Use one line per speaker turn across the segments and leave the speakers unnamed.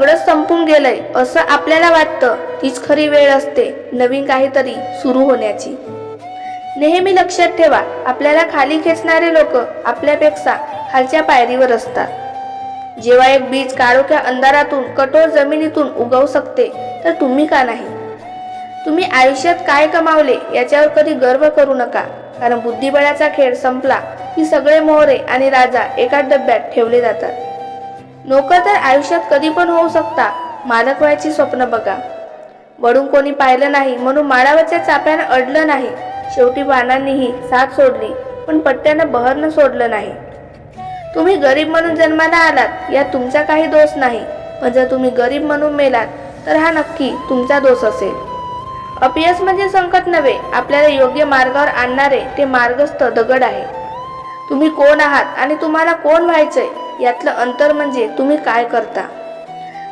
सगळंच संपून गेलंय असं आपल्याला वाटतं. तीच खरी वेळ असते नवीन काहीतरी सुरू होण्याची. नेहमी लक्षात ठेवा आपल्याला खाली खेचणारे लोक आपल्यापेक्षा खालच्या पायरीवर असतात. जेव्हा एक बीज काळोख्या अंधारातून कठोर जमिनीतून उगवू शकते तर तुम्ही का नाही? तुम्ही आयुष्यात काय कमावले याच्यावर कधी गर्व करू नका. कारण बुद्धिबळाचा खेळ संपला की सगळे मोहरे आणि राजा एका डब्यात ठेवले जातात. नोकर तर आयुष्यात कधी पण होऊ शकता. मालक व्हायची स्वप्न बघा. वडून कोणी पाहिलं नाही म्हणून माळावरच्या चाप्यानं अडलं नाही. शेवटी बाणांनीही साथ सोडली पण पट्ट्यानं बहरनं सोडलं नाही. तुम्ही गरीब म्हणून जन्माला आलात यात तुमचा काही दोष नाही. पण जर तुम्ही गरीब म्हणून मेलात तर हा नक्की तुमचा दोष असेल. अपयश म्हणजे संकट नव्हे आपल्याला योग्य मार्गावर आणणारे ते मार्गस्थ दगड आहे. तुम्ही कोण आहात आणि तुम्हाला कोण व्हायचंय? यातलं अंतर म्हणजे तुम्ही काय करता?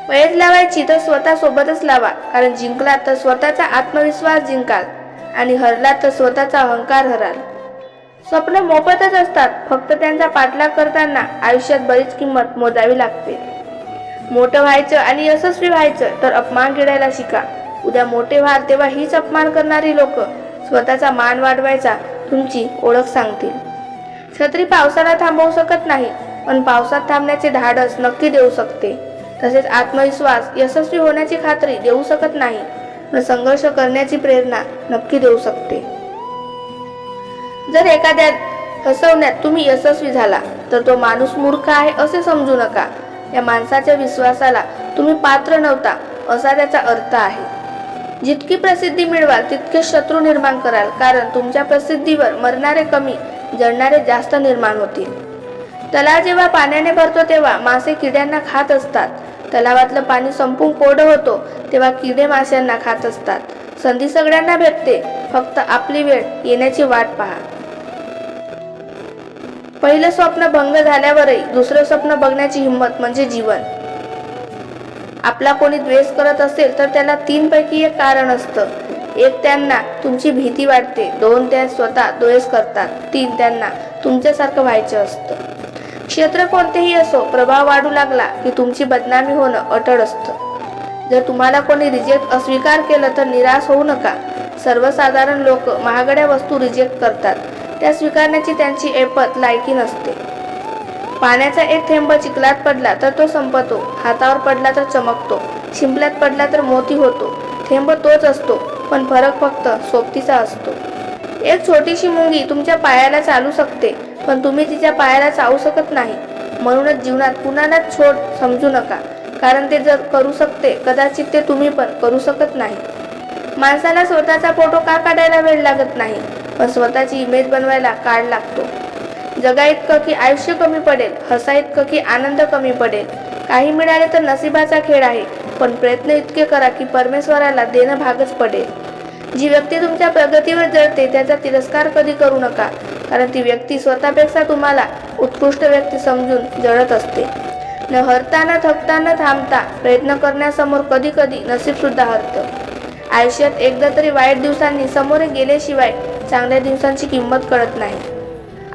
पैज लावायची तर स्वतः सोबतच लावा कारण जिंकला तर स्वतःचा आत्मविश्वास जिंकाल आणि हरला तर स्वतःचा अहंकार हराल. स्वप्न मोफतच असतात फक्त त्यांचा पाठलाग करताना आयुष्यात बरीच किंमत मोजावी लागते. मोठं व्हायचं आणि यशस्वी व्हायचं तर अपमान गिळायला शिका. उद्या मोठे व्हाल तेव्हा हीच अपमान करणारी लोक स्वतःचा मान वाढवायचा तुमची ओळख सांगतील. छत्री पावसाला थांबवू शकत नाही पण पावसात थांबण्याचे धाडस नक्की देऊ शकते. तसेच आत्मविश्वास यशस्वी होण्याची खात्री देऊ शकत नाही पण संघर्ष करण्याची प्रेरणा नक्की देऊ शकते. जर एखाद्या हसवण्यात तुम्ही यशस्वी झाला तर तो माणूस मूर्ख आहे असे समजू नका. या माणसाच्या विश्वासाला तुम्ही पात्र नव्हता असा त्याचा अर्थ आहे. जितकी प्रसिद्धी मिळवाल तितके शत्रू निर्माण कराल कारण तुमच्या प्रसिद्धीवर मरणारे कमी जळणारे जास्त निर्माण होतील. तलाव जेव्हा पाण्याने भरतो तेव्हा मासे किड्यांना खात असतात. तलावातलं पाणी संपून कोरडं होतो तेव्हा किडे माशांना खात असतात. संधी सगळ्यांना भेटते. फक्त आपली वेळ येण्याची वाट पहा. पहिलं स्वप्न भंग झाल्यावरही दुसरं स्वप्न बघण्याची हिंमत म्हणजे जीवन. आपला कोणी द्वेष करत असेल तर त्याला तीन पैकी एक कारण असतं. एक त्यांना तुमची भीती वाटते दोन त्या स्वतः द्वेष करतात तीन त्यांना तुमच्यासारखं व्हायचं असतं. क्षेत्र कोणतेही असो प्रभाव वाढू लागला की तुमची बदनामी होणं अटळ असतं. जर तुम्हाला कोणी रिजेक्ट अस्वीकार केलं तर निराश होऊ नका. सर्वसाधारण लोक महागड्या वस्तू रिजेक्ट करतात. त्या स्वीकारण्याची त्यांची ऐपत लायकी नसते. पाण्याचा एक थेंब चिखलात पडला तर तो संपतो. हातावर पडला तर चमकतो. शिंपल्यात पडला तर मोती होतो. थेंब तोच असतो पण फरक फक्त सोबतीचा असतो. एक छोटीशी मुंगी तुमच्या पायाला चालू शकते. पण तुम्ही तिच्या पायाला चावू शकत नाही. म्हणूनच जीवनात कुणालाच छोट समजू नका. कारण ते जर करू शकते कदाचित ते तुम्ही पण करू शकत नाही. माणसाला स्वतःचा फोटो का काढायला वेळ लागत नाही? पण स्वतःची इमेज बनवायला काळ लागतो. जगा इतकं की आयुष्य कमी पडेल हसा इतकं की आनंद कमी पडेल. काही मिळाले तर नसिबाचा खेळ आहे पण प्रयत्न इतके करा की परमेश्वराला देणं भागच पडेल. जी व्यक्ती तुमच्या प्रगतीवर जळते त्याचा तिरस्कार कधी करू नका. कारण ती व्यक्ती स्वतःपेक्षा तुम्हाला उत्कृष्ट व्यक्ती समजून जळत असते. न हरताना थकताना थांबता प्रयत्न करण्यासमोर कधी कधी नसीबसुद्धा हरतं. आयुष्यात एकदा तरी वाईट दिवसांनी समोर गेल्याशिवाय चांगल्या दिवसांची किंमत कळत नाही.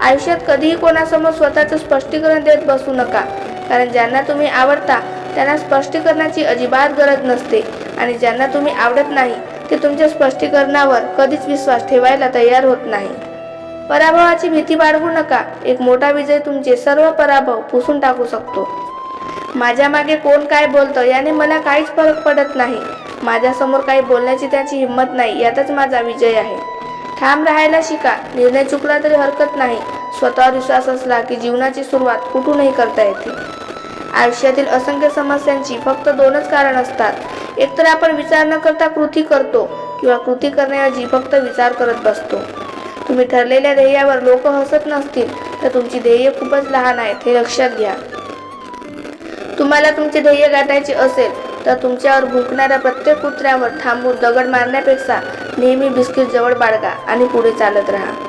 आयुष्यात कधीही कोणासमोर स्वतःचं स्पष्टीकरण देत बसू नका कारण ज्यांना तुम्ही आवडता त्यांना स्पष्टीकरणाची अजिबात गरज नसते आणि ज्यांना तुम्ही आवडत नाही ते तुमच्या स्पष्टीकरणावर कधीच विश्वास ठेवायला तयार होत नाही. पराभवाची भीती बाळगू नका. एक मोठा विजय तुमचे सर्व पराभव पुसून टाकू शकतो. माझ्या मागे कोण काय बोलतं याने मला काहीच फरक पडत नाही. माझ्यासमोर काही बोलण्याची त्याची हिंमत नाही यातच माझा विजय आहे. ठाम राहायला शिका निर्णय चुकला तरी हरकत नाही. स्वतःवर विश्वास असला की जीवनाची सुरुवात कुठूनही करता येते. आयुष्यातील असंख्य समस्यांची फक्त दोनच कारण असतात. एकतर आपण विचार न करता कृती करतो किंवा कृती करण्याऐवजी फक्त विचार करत बसतो. तुम्ही ठरलेल्या ध्येयावर लोक हसत नसतील तर तुमची ध्येय खूपच लहान आहेत हे लक्षात घ्या. तुम्हाला तुमचे ध्येय गाठायचे असेल तर तुमच्यावर भुंकणाऱ्या प्रत्येक कुत्र्यावर थांबून दगड मारण्यापेक्षा नेहमी बिस्किट जवळ बाळगा आणि पुढे चालत राहा.